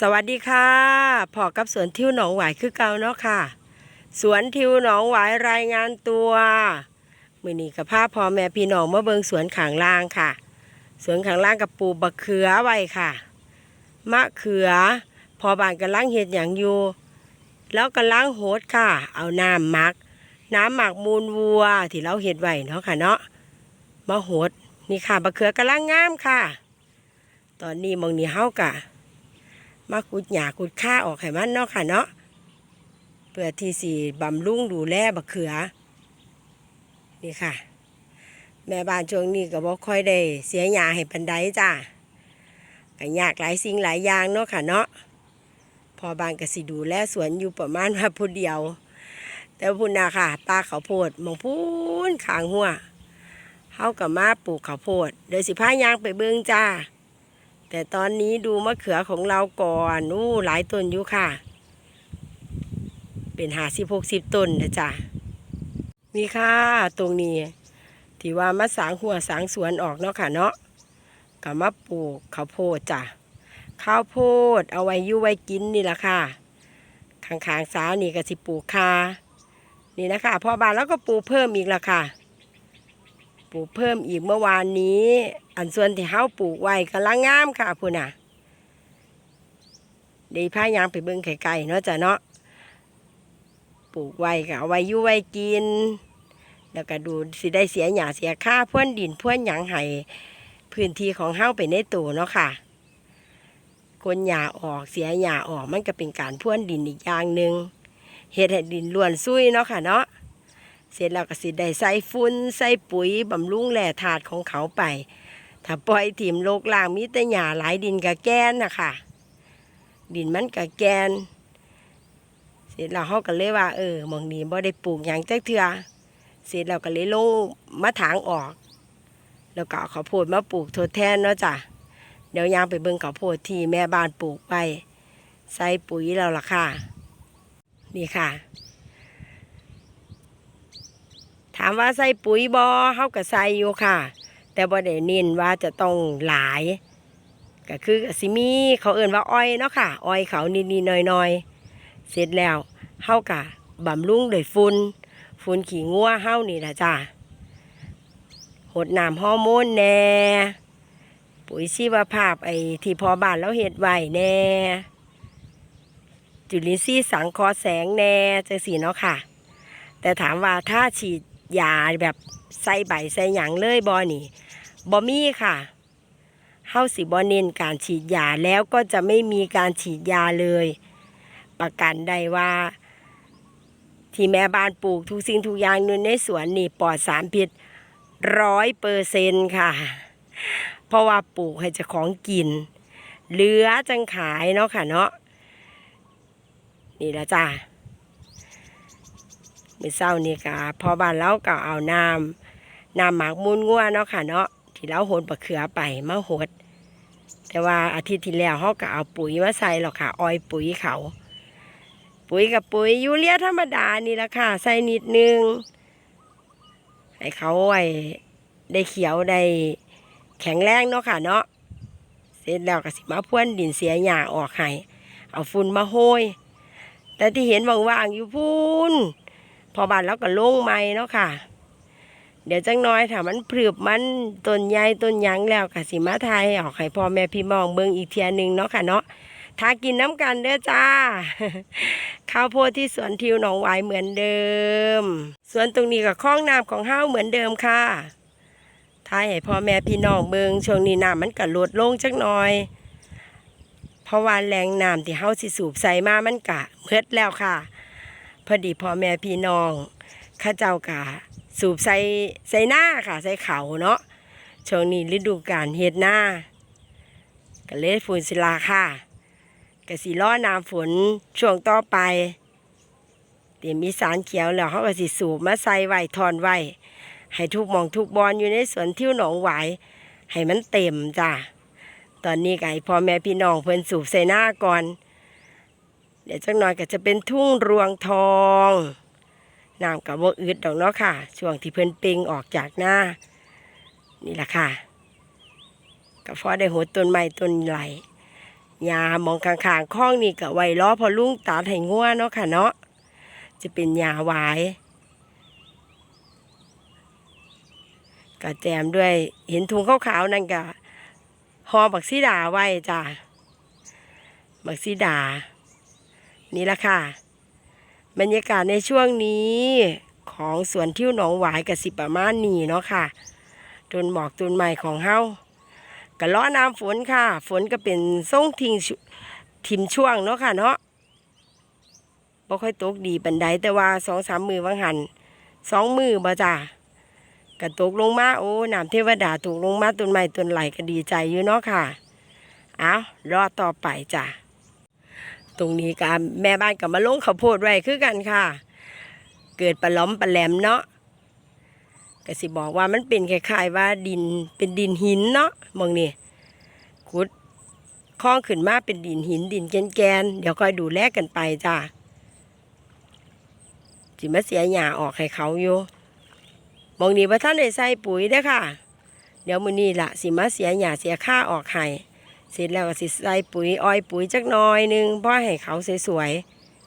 สวัสดีค่ะพอกับสวนทิวหนองหวายคือเก่าเนาะค่ะ สวนทิวหนองหวายรายงานตัวมือนี้กับพาพ่อแม่พี่น้องมาเบิงสวนขางล่างค่ะ สวนขางล่างกับปูบะเขือไว้ค่ะ มะเขือ พอบานกำลังเห็ดอย่างอยู่ แล้วกำลังโหดค่ะ เอาน้ำหมัก น้ำหมักมูลวัวที่เราเห็ดไว้เนาะค่ะเนาะมาโหดนี่ค่ะบะเขือกำลังงามค่ะ ตอนนี้มองนี้เฮากะ มาขุดหญ้าขุดข้าออกให้มันเนาะค่ะเนาะเพื่อที่สี่บำรุงดูแลบักเขือ นี่ค่ะ แม่บ้านช่วงนี้ก็บ่ค่อยได้เสียหญ้าให้ปันไดจ้าก็ยากหลายสิ่งหลายอย่างเนาะค่ะเนาะพอบ้านก็สิดูแลสวนอยู่ประมาณว่าผู้เดียว แต่พุ่นนะค่ะปลาข้าโพดมองพูนขางหัวเฮากับมาปลูกข้าวโพดเดี๋ยวสิพายางไปเบิ่งจ้า แต่ตอนนี้ดูมะเขือของเราก่อนอู้หลายต้นอยู่ค่ะ เป็นหาสิบหกสิบต้นนะจ๊ะมีค่ะ ตรงนี้ที่ว่ามาสางหัวสางสวนออกเนาะค่ะเนาะกับมาปลูกข้าวโพดจ้ะข้าวโพดเอาไว้ยู่ไว้กินนี่แหละค่ะข้างๆสาวนี่ก็สิปลูกคานี่นะคะพอบานแล้วก็ปลูกเพิ่มอีกละค่ะ ปลูกเพิ่มอีกเมื่อวานนี้ อันส่วนที่เฮาปลูกไว้กำลังงามค่ะพุ่นน่ะเดีพายางไปเบิ่งไก่ๆเนาะจ้ะเนาะปลูกไว้ก็เอาไว้ยู่ไว้กิน แล้วก็ดูสิได้เสียหญ้าเสียค่าพ่วนดินพ่วนหยังให้พื้นที่ของเฮาไปในตัวเนาะค่ะ คนหญ้าออกเสียหญ้าออกมันก็เป็นการพ่วนดินอีกอย่างหนึ่งเฮ็ดให้ดินล้วนซุยเนาะค่ะเนาะ เสร็จแล้วก็สิได้ใส่ฟุ้นใส่ปุ๋ยบำรุงแหล่ถาดของเขาไป ถ้าปล่อยถิ่มโลกล่างมีแต่หญ้าหลายดินกับแกนนะคะดินมันกับแกน เสร็จแล้วเขาก็เลยว่า เออมองนี้บ่ได้ปลูกหยังจักเทื่อเสร็จแล้วก็เลยลงมะถางออก แล้วก็เอาข้าวโพดมาปลูกทดแทนเนาะจ้ะเดี๋ยวยางไปเบิ่งข้าวโพดที่แม่บ้านปลูกไปใส่ปุ๋ยแล้วล่ะค่ะ นี่ค่ะามว่าใส่ปุ๋ยบอเขาก็ใส่อยู่ค่ะ แต่บ่ได้เน้นว่าจะต้องหลาย ก็คือสิมีเขาเอิ่นว่าอ้อยเนาะค่ะ อ้อยเขานิดๆหน่อยๆเสร็จแล้วเฮากะบำรุงด้วยฝุ่นฝุ่นขี้งัวเฮานี่ล่ะจ้าหดน้ำฮอร์โมนแน่ปุ๋ยชีวภาพไอ้ที่พอบ้านแล้วเฮ็ดไว้แน่จุลินทรีย์สังเคราะห์แสงแน่จังสีเนาะค่ะ แต่ถามว่าถ้าฉีด ยาแบบใส่ใบใส่หยังเลยบอนี่บอมี่ค่ะเฮาสิบอเน้นการฉีดยาแล้วก็จะไม่มีการฉีดยาเลย ประกันได้ว่า ที่แม่บ้านปลูกทุกสิ่งทุกอย่างอยู่ในสวนนี่ปลอดสารพิษร้อยเปอร์เซนค่ะ เพราะว่าปลูกให้เจ้าของกิน เหลือจังขายเนาะค่ะเนาะนี่ละจ้า มื่อเช้านี่ก็พอบ้านเราก็เอาน้ำน้ำหมักมูลงัวเนาะค่ะเนาะที่เราโหดบะเขือไปมาโหด แต่ว่าอาทิตย์ที่แล้วเขาก็เอาปุ๋ยมาใส่หรอกค่ะ ออยปุ๋ยเขา ปุ๋ยกับปุ๋ยยูเรียธรรมดานี่ละค่ะ ใส่นิดนึง ให้เขาไว้ได้เขียวได้แข็งแรงเนาะค่ะเนาะเสร็จแล้วก็สิมาพ่วนดินเสียหญ้าออกให้เอาฝุ่นมาโหยแต่ที่เห็นว่างๆอยู่พูน พอบานแล้วก็โล่งไม้เนาะค่ะ เดี๋ยวจังน้อยถ้ามันพรึบมันต้นใหญ่ต้นยังแล้วก็สิมาทายออกให้พ่อแม่พี่มองเบิ่งอีกเทียหนึงเนาะค่ะเนาะถ้ากินน้ำกันเด้อจ้า ข้าวโพดที่สวนทิวหนองหวายเหมือนเดิม สวนตรงนี้กับคลองน้ำของเฮาเหมือนเดิมค่ะทายให้พ่อแม่พี่น้องเบิ่งช่วงนี้น้ำมันก็ลดลงจักหน่อย เพราะว่าแรงน้ำที่เฮาสิสูบใส่มามันกะเมืดแล้วค่ะ พอดีพ่อแม่พี่น้องข้าเจ้ากะสูบใส่ใส่หน้าค่ะ ใส่เขาเนาะช่วงนี้ฤดูกาลเฮ็ดหน้าก็เลยฝุ่นศิลาค่ะกะสิล้อน้ำฝนช่วงต่อไปเตรียมมีสารเขียวแล้วเขาก็สิสูบมาใส่ไว้ทอนไว้ให้ทุกมองทุกบอลอยู่ในสวนทิวหนองหวายให้มันเต็มจ้ะตอนนี้ไก่พ่อแม่พี่น้องเพิ่นสูบใส่หน้าก่อน เดี๋ยวจักหน่อยก็จะเป็นทุ่งรวงทองน้ำกับว่าอึดดอกเนาะค่ะ ช่วงที่เพิ่นเป่งออกจากหน้า นี่แหละค่ะก็พอได้หัวต้นไม้ต้นไหลหญ้ามองข้างๆคลองนี่ก็ไว้ล้อพอลุงตัดให้งัวเนาะค่ะเนาะจะเป็นหญ้าหวายก็แจมด้วยเห็นถุงขาวๆนั่นก็หอบักซีดาไว้จ้ะบักซีดา นี่ละค่ะ บรรยากาศในช่วงนี้ของสวนทิวหนองหวายกับสิประมาณนี้เนาะค่ะต้นหมอกต้นใหม่ของเฮาก็ล้อน้ำฝนค่ะ ฝนก็เป็นส่งทิ้งชุทิมช่วงเนาะค่ะเนาะบ่ค่อยตกดีปันใดแต่ว่าสองสามมือวังหันสองมือบ่จ้าก็ตกลงมาโอ้น้ำเทวดาตกลงมาต้นไม้ต้นไหลก็ดีใจอยู่เนาะค่ะ เอารอต่อไปจ้ะ ตรงนี้ก็แม่บ้านกับมาลงข้าวโพดไว้คือกันค่ะ เกิดปลาล้อมปลาแหลมเนาะก็สิบอกว่ามันเป็นคล้ายๆว่าดินเป็นดินหินเนาะมองนี่ขุดคล้องขึ้นมาเป็นดินหินดินแกนๆเดี๋ยวคอยดูแลกันไปจ้าสิมาเสียหญ้าออกให้เขาอยู่มองนี่ว่าท่านได้ใส่ปุ๋ยเด้ค่ะ เดี๋ยวมือนี้ละสิมาเสียหญ้าเสียค่าออกให้ เสร็จแล้วก็สิใส่ปุ๋ยอ้อยปุ๋ยจักหน่อยหนึงเพื่อให้เขาสวย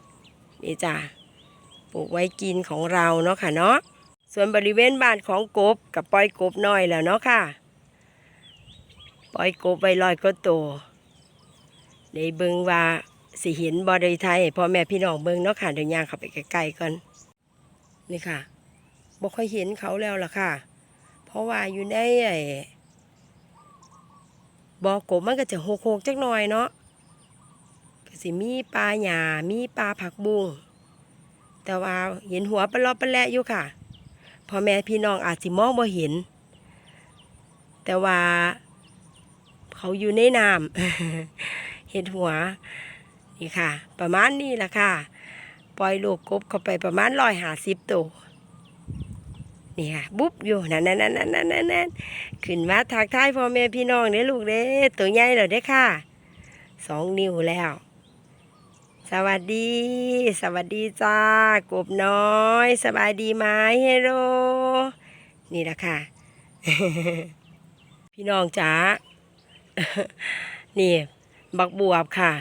ๆนี่จ้ะปลูกไว้กินของเราเนาะค่ะเนาะส่วนบริเวณบ้านของกบกับปล่อยกบน้อยแล้วเนาะค่ะปล่อยกบไว้ลอยก็โตในเบิงว่าสิเห็นบอดไทยพ่อแม่พี่น้องเบิงเนาะค่ะเดี๋ยวย่างเข้าไปใกล้ๆก่อนนี่ค่ะบ่ค่อยเห็นเขาแล้วล่ะค่ะ เพราะว่าอยู่ในไอ้ บอกบมันก็จะโหกๆจักหน่อยเนาะก็สิมีปลาหยามีปลาผักบุ้งแต่ว่าเห็นหัวปลาลอปลาและอยู่ค่ะพ่อแม่พี่น้องอาจสิมองบ่เห็น แต่ว่าเขาอยู่ในน้ำเห็นหัวนี่ค่ะ ประมาณนี้แหละค่ะ ปล่อยลูกกบเข้าไปประมาณร้อยหาสิบตัว นี่ค่ะบุ๊บอยู่นั่นนั่นนั่นนั่นนั่นขึ้นมาทักทายพ่อแม่พี่น้องเด้อลูกเด้อตัวใหญ่แล้วเด้อค่ะสองนิ้วแล้ว สวัสดี สวัสดีจ้ากบน้อย สบายดีไหมเฮโรนี่แหละค่ะ พี่น้องจ๋านี่ บักบวบค่ะ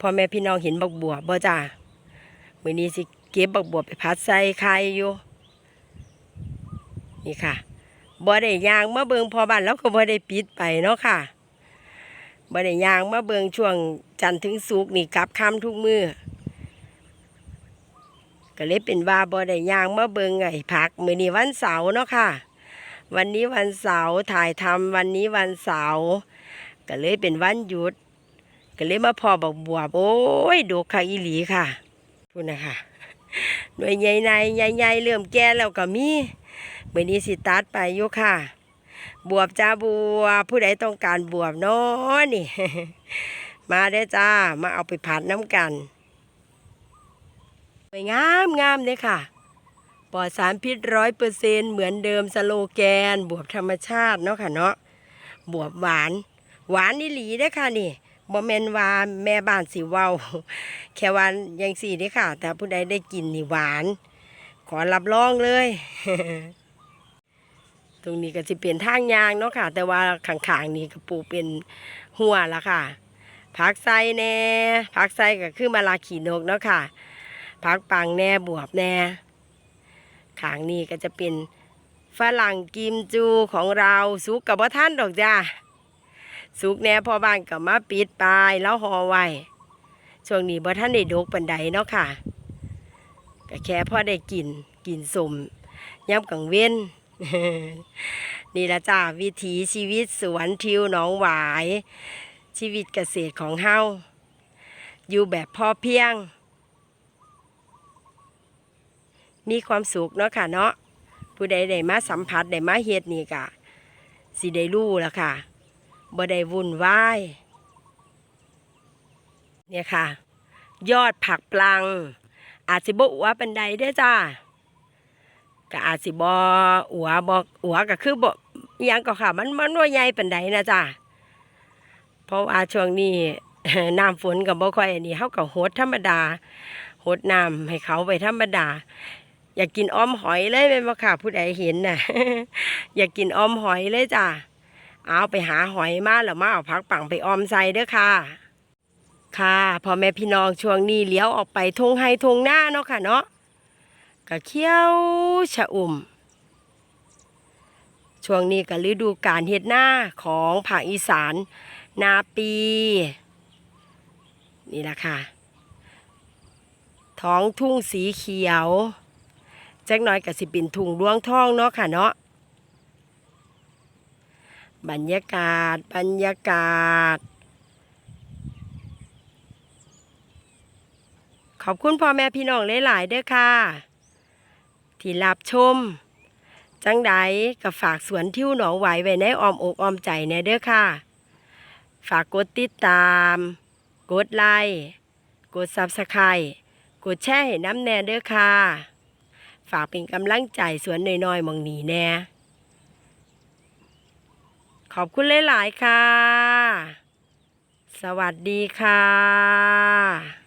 พ่อแม่พี่น้องเห็นบักบวบบ่จ้ามือนี้สิเก็บบักบวบไปพัดใส่ไข่อยู่ นี่ค่ะบ่ได้ยางมาเบิงพอบ้านแล้วก็บ่ได้ปิดไปเนาะค่ะบ่ได้ยางมาเบิงช่วงจันทร์ถึงศุกร์นี่กลับค่ำทุกมือก็เลยเป็นว่าบ่ได้ยางมาเบิงไอ้ผักมื้อนี้วันเสาร์เนาะค่ะ วันนี้วันเสาร์ถ่ายทำวันนี้วันเสาร์ก็เลยเป็นวันหยุด ก็เลยมาพอบอกบัวบโอ้ยดกค่ะอีหลีค่ะพูดนะคะหน่วยใหญ่ในใหญ่ๆเริ่มแก่แล้วก็มี มื่อนี้สิตัดไปอยู่ค่ะ บวบจ้าบวบผู้ใดต้องการบวบเนาะนี่ มาได้จ้ามาเอาไปผัดน้ำกันสวยงามงามเลยค่ะปลอดสารพิษร้อยเปอร์เซนเหมือนเดิมสโลแกน บวบธรรมชาติเนาะค่ะเนาะบวบหวาน หวานนี่หลีได้ค่ะนี่บ่แมนวาแม่บ้านสิเว้าแค่วันยังสี่ได้ค่ะ แต่ผู้ใดได้กินนี่หวาน ขอรับรองเลย ตรงนี้ก็จะเป็นทางยางเนาะค่ะ แต่ว่าข้างๆนี่ก็ปลูกเป็นหัวละค่ะผักไส้แน่ผักไส้ก็คือมะลาขี่นกเนาะค่ะผักปังแน่บวบแน่ข้างนี้ก็จะเป็นฝรั่งกิมจูของเราสุกกับว่าท่านดอกจ้าสุกแน่พอบ้านกับมาปิดปลายแล้วห่อไว้ช่วงนี้บ่ท่านได้ดกปันใดเนาะค่ะก็แค่พอได้กินกินสมย่ำกังเว้น นี่ละจ้าวิถีชีวิตสวนทิวหนองหวาย ชีวิตเกษตรของเฮาอยู่แบบพอเพียง มีความสุขเนาะค่ะเนาะผู้ใดได้มาสัมผัสได้มาเฮ็ดนี่กะสิได้รู้แล้วค่ะบ่ได้วุ่นวายเนี่ยค่ะ ยอดผักปลัง อาจสิบ่อัวเป็นใดเด้จ้า ก็อาจสิบ่อัวบ่อัวก็คือบอยังก็ค่ะ มันมันว่าใหญ่เป็นใดนะจ้าเพราะว่าช่วงนี้น้ำฝนกับบ่ค่อยอันนี้เฮาก็หดธรรมดาหดน้ำให้เขาไปธรรมดา อยากกินอ้อมหอยเลยแม่นบ่ค่ะผู้ใดเห็นน่ะ อยากกินอ้อมหอยเลยจ้าเอาไปหาหอยมาแล้วมาเอาผักปังไปอ้อมใส่เด้อค่ะ ค่ะพอแม่พี่น้องช่วงนี้เลี้ยวออกไปทงไฮทงหน้าเนาะค่ะเนาะ กะเขี้ยวชะอุ่ม ช่วงนี้ก็ฤดูการเฮ็ดหน้าของภาคอีสาน นาปี นี่แหละค่ะ ท้องทุ่งสีเขียวแจักหน่อยก็สิเป็นทุ่งดวงทองเนาะค่ะเนาะบรรยากาศบรรยากาศ ขอบคุณพ่อแม่พี่น้องหลายๆเด้อค่ะ ที่รับชม จังใดก็ฝากสวนทิวหนองไหวไว้ในอ้อมอกอ้อมใจแน่เด้อค่ะ ฝากกดติดตาม กดไลค์กดซับสไครต์กดแชร์ให้น้ำแน่เด้อค่ะ ฝากเป็นกำลังใจสวนน้อยๆมองหนีแน่ขอบคุณหลาย ๆ ค่ะ สวัสดีค่ะ